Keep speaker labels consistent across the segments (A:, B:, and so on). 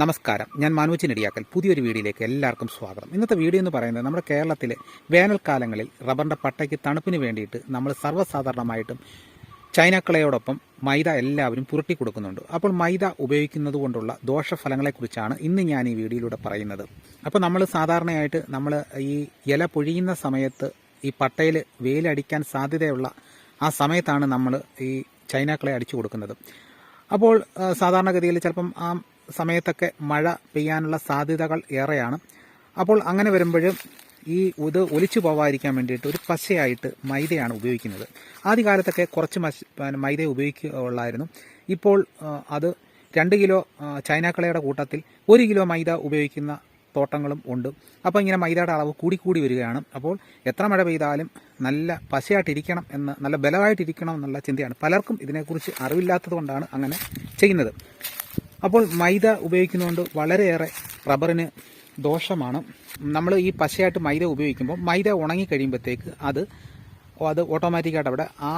A: നമസ്കാരം. ഞാൻ മനോജ് നെടിയാക്കൽ. പുതിയൊരു വീഡിയോയിലേക്ക് എല്ലാവർക്കും സ്വാഗതം. ഇന്നത്തെ വീഡിയോ എന്ന് പറയുന്നത് നമ്മുടെ കേരളത്തിലെ വേനൽക്കാലങ്ങളിൽ റബ്ബറിന്റെ പട്ടയ്ക്ക് തണുപ്പിന് വേണ്ടിയിട്ട് നമ്മൾ സർവസാധാരണമായിട്ടും ചൈനക്കളയോടൊപ്പം മൈദ എല്ലാവരും പുരട്ടി കൊടുക്കുന്നുണ്ട്. അപ്പോൾ മൈദ ഉപയോഗിക്കുന്നത് കൊണ്ടുള്ള ദോഷഫലങ്ങളെക്കുറിച്ചാണ് ഇന്ന് ഞാൻ ഈ വീഡിയോയിലൂടെ പറയുന്നത്. അപ്പോൾ നമ്മൾ സാധാരണയായിട്ട് നമ്മൾ ഈ ഇല പൊഴിയുന്ന സമയത്ത് ഈ പട്ടയിൽ വെയിലടിക്കാൻ സാധ്യതയുള്ള ആ സമയത്താണ് നമ്മൾ ഈ ചൈനാക്കളെ അടിച്ചു കൊടുക്കുന്നത്. അപ്പോൾ സാധാരണഗതിയിൽ ചിലപ്പം ആ സമയത്തൊക്കെ മഴ പെയ്യാനുള്ള സാധ്യതകൾ ഏറെയാണ്. അപ്പോൾ അങ്ങനെ വരുമ്പോഴും ഈ ഇത് ഒലിച്ചു പോവാതിരിക്കാൻ വേണ്ടിയിട്ട് ഒരു പശയായിട്ട് മൈദയാണ് ഉപയോഗിക്കുന്നത്. ആദ്യകാലത്തൊക്കെ കുറച്ച് മൈദ ഉപയോഗിക്കുള്ളായിരുന്നു. ഇപ്പോൾ അത് രണ്ട് കിലോ ചൈനാക്കളയുടെ കൂട്ടത്തിൽ ഒരു കിലോ മൈദ ഉപയോഗിക്കുന്ന തോട്ടങ്ങളും ഉണ്ട്. അപ്പോൾ ഇങ്ങനെ മൈദയുടെ അളവ് കൂടിക്കൂടി വരികയാണ്. അപ്പോൾ എത്ര മഴ പെയ്താലും നല്ല പശയായിട്ടിരിക്കണം എന്ന് നല്ല ബലമായിട്ടിരിക്കണം എന്നുള്ള ചിന്തയാണ് പലർക്കും ഇതിനെക്കുറിച്ച് അറിവില്ലാത്തത് കൊണ്ടാണ് അങ്ങനെ ചെയ്യുന്നത്. അപ്പോൾ മൈദ ഉപയോഗിക്കുന്നതുകൊണ്ട് വളരെയേറെ റബ്ബറിന് ദോഷമാണ്. നമ്മൾ ഈ പശയായിട്ട് മൈദ ഉപയോഗിക്കുമ്പോൾ മൈദ ഉണങ്ങി കഴിയുമ്പോഴത്തേക്ക് അത് അത് ഓട്ടോമാറ്റിക്കായിട്ട് അവിടെ ആ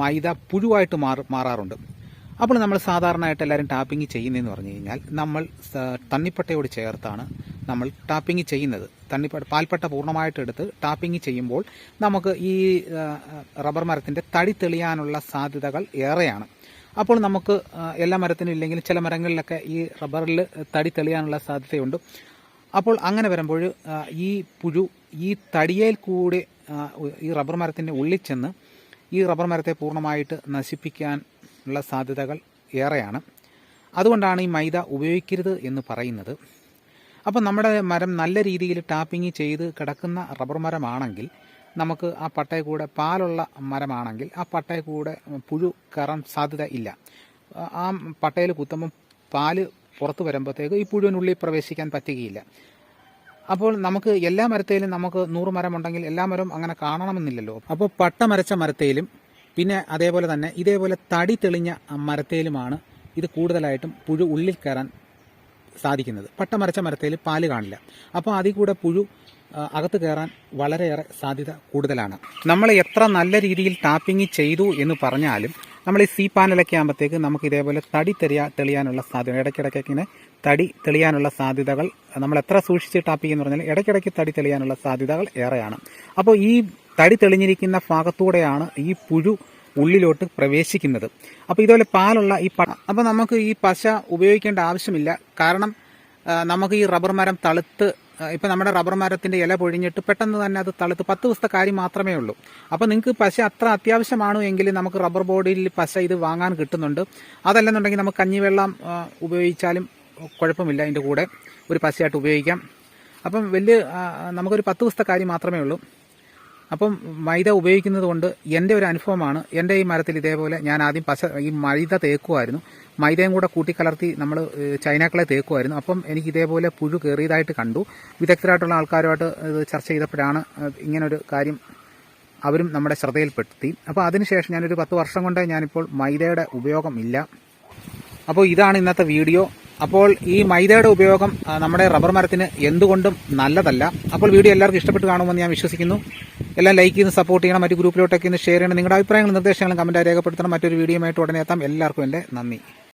A: മൈദ പുഴുവായിട്ട് മാറി മാറാറുണ്ട്. അപ്പോൾ നമ്മൾ സാധാരണയായിട്ട് എല്ലാവരും ടാപ്പിംഗ് ചെയ്യുന്നതെന്ന് പറഞ്ഞു കഴിഞ്ഞാൽ നമ്മൾ തണ്ണിപ്പട്ടയോട് ചേർത്താണ് നമ്മൾ ടാപ്പിംഗ് ചെയ്യുന്നത്. തണ്ണിപ്പട്ട പാൽപ്പട്ട പൂർണമായിട്ട് എടുത്ത് ടാപ്പിംഗ് ചെയ്യുമ്പോൾ നമുക്ക് ഈ റബ്ബർ മരത്തിന്റെ തടി തെളിയാനുള്ള സാധ്യതകൾ ഏറെയാണ്. അപ്പോൾ നമുക്ക് എല്ലാ മരത്തിനും ഇല്ലെങ്കിലും ചില മരങ്ങളിലൊക്കെ ഈ റബ്ബറിൽ തടി തെളിയാനുള്ള സാധ്യതയുണ്ട്. അപ്പോൾ അങ്ങനെ വരുമ്പോൾ ഈ പുഴു ഈ തടിയേൽ കൂടെ ഈ റബ്ബർ മരത്തിന്റെ ഉള്ളിൽ ചെന്ന് ഈ റബ്ബർ മരത്തെ പൂർണമായിട്ട് നശിപ്പിക്കാൻ ഉള്ള സാധ്യതകൾ ഏറെയാണ്. അതുകൊണ്ടാണ് ഈ മൈദ ഉപയോഗിക്കരുത് എന്ന് പറയുന്നത്. അപ്പോൾ നമ്മുടെ മരം നല്ല രീതിയിൽ ടാപ്പിംഗ് ചെയ്ത് കിടക്കുന്ന റബ്ബർ മരമാണെങ്കിൽ നമുക്ക് ആ പട്ടയ കൂടെ പാലുള്ള മരമാണെങ്കിൽ ആ പട്ടയ കൂടെ പുഴു കയറാൻ സാധ്യത ഇല്ല. ആ പട്ടയിൽ കുത്തുമ്പം പാൽ പുറത്ത് വരുമ്പോഴത്തേക്ക് ഈ പുഴുവിനുള്ളിൽ പ്രവേശിക്കാൻ പറ്റുകയില്ല. അപ്പോൾ നമുക്ക് എല്ലാ മരത്തേലും നമുക്ക് നൂറ് മരമുണ്ടെങ്കിൽ എല്ലാ മരവും അങ്ങനെ കാണണമെന്നില്ലല്ലോ. അപ്പോൾ പട്ട മരച്ച മരത്തേലും പിന്നെ അതേപോലെ തന്നെ ഇതേപോലെ തടി തെളിഞ്ഞ മരത്തേലുമാണ് ഇത് കൂടുതലായിട്ടും പുഴു ഉള്ളിൽ കയറാൻ സാധിക്കുന്നത്. പട്ട മരച്ച മരത്തേൽ പാൽ കാണില്ല. അപ്പോൾ അതിൽ കൂടെ പുഴു അകത്ത് കയറാൻ വളരെയേറെ സാധ്യത കൂടുതലാണ്. നമ്മൾ എത്ര നല്ല രീതിയിൽ ടാപ്പിംഗ് ചെയ്തു എന്ന് പറഞ്ഞാലും നമ്മൾ ഈ സി പാനലൊക്കെ ആകുമ്പോഴത്തേക്ക് നമുക്ക് ഇതേപോലെ തടി തെളിയാ തെളിയാനുള്ള സാധ്യത ഇടയ്ക്കിടയ്ക്ക് ഇങ്ങനെ തടി തെളിയാനുള്ള സാധ്യതകൾ നമ്മൾ എത്ര സൂക്ഷിച്ച് ടാപ്പ് ചെയ്യുന്ന പറഞ്ഞാൽ ഇടയ്ക്കിടയ്ക്ക് തടി തെളിയാനുള്ള സാധ്യതകൾ ഏറെയാണ്. അപ്പോൾ ഈ തടി തെളിഞ്ഞിരിക്കുന്ന ഭാഗത്തൂടെയാണ് ഈ പുഴു ഉള്ളിലോട്ട് പ്രവേശിക്കുന്നത്. അപ്പോൾ ഇതുപോലെ പാലുള്ള ഈ പ അപ്പോൾ നമുക്ക് ഈ പശ ഉപയോഗിക്കേണ്ട ആവശ്യമില്ല. കാരണം നമുക്ക് ഈ റബ്ബർ മരം തളുത്ത് ഇപ്പം നമ്മുടെ റബ്ബർ മരത്തിന്റെ ഇല പൊഴിഞ്ഞിട്ട് പെട്ടെന്ന് തന്നെ അത് തളുത്ത് പത്ത് ദിവസത്തെ കാര്യം മാത്രമേ ഉള്ളൂ. അപ്പോൾ നിങ്ങൾക്ക് പശ അത്ര അത്യാവശ്യമാണോ എങ്കിൽ നമുക്ക് റബ്ബർ ബോർഡിൽ പശ ഇത് വാങ്ങാൻ കിട്ടുന്നുണ്ട്. അതല്ലെന്നുണ്ടെങ്കിൽ നമുക്ക് കഞ്ഞിവെള്ളം ഉപയോഗിച്ചാലും കുഴപ്പമില്ല അതിന്റെ കൂടെ ഒരു പശയായിട്ട് ഉപയോഗിക്കാം. അപ്പം വലിയ നമുക്കൊരു പത്ത് ദിവസത്തെ കാര്യം മാത്രമേ ഉള്ളൂ. അപ്പം മൈദ ഉപയോഗിക്കുന്നത് കൊണ്ട് എന്റെ ഒരു അനുഭവമാണ്. എന്റെ ഈ മരത്തിൽ ഇതേപോലെ ഞാൻ ആദ്യം പശ ഈ മൈദ തേക്കുമായിരുന്നു മൈദയും കൂടെ കൂട്ടിക്കലർത്തി നമ്മൾ ചൈനാക്കളെ തേക്കുമായിരുന്നു അപ്പം എനിക്ക് ഇതേപോലെ പുഴു കയറിയതായിട്ട് കണ്ടു. വിദഗ്ധരായിട്ടുള്ള ആൾക്കാരുമായിട്ട് ചർച്ച ചെയ്തപ്പോഴാണ് ഇങ്ങനൊരു കാര്യം അവരും നമ്മുടെ ശ്രദ്ധയിൽപ്പെടുത്തി. അപ്പോൾ അതിനുശേഷം ഞാനൊരു പത്ത് വർഷം കൊണ്ട് ഞാനിപ്പോൾ മൈദയുടെ ഉപയോഗം ഇല്ല. അപ്പോൾ ഇതാണ് ഇന്നത്തെ വീഡിയോ. അപ്പോൾ ഈ മൈദയുടെ ഉപയോഗം നമ്മുടെ റബ്ബർ മരത്തിന് എന്തുകൊണ്ടും നല്ലതല്ല. അപ്പോൾ വീഡിയോ എല്ലാവർക്കും ഇഷ്ടപ്പെട്ട് കാണുമെന്ന് ഞാൻ വിശ്വസിക്കുന്നു. എല്ലാം ലൈക്ക് ചെയ്ത് സപ്പോർട്ട് ചെയ്യണം. മറ്റു ഗ്രൂപ്പിലോട്ടൊക്കെ ഒന്ന് ഷെയർ ചെയ്യണം. നിങ്ങളുടെ അഭിപ്രായങ്ങളും നിർദ്ദേശങ്ങളും കമന്റായി രേഖപ്പെടുത്തണം. മറ്റൊരു വീഡിയോയുമായിട്ട് ഉടനെ എത്താം. എല്ലാവർക്കും എന്റെ നന്ദി.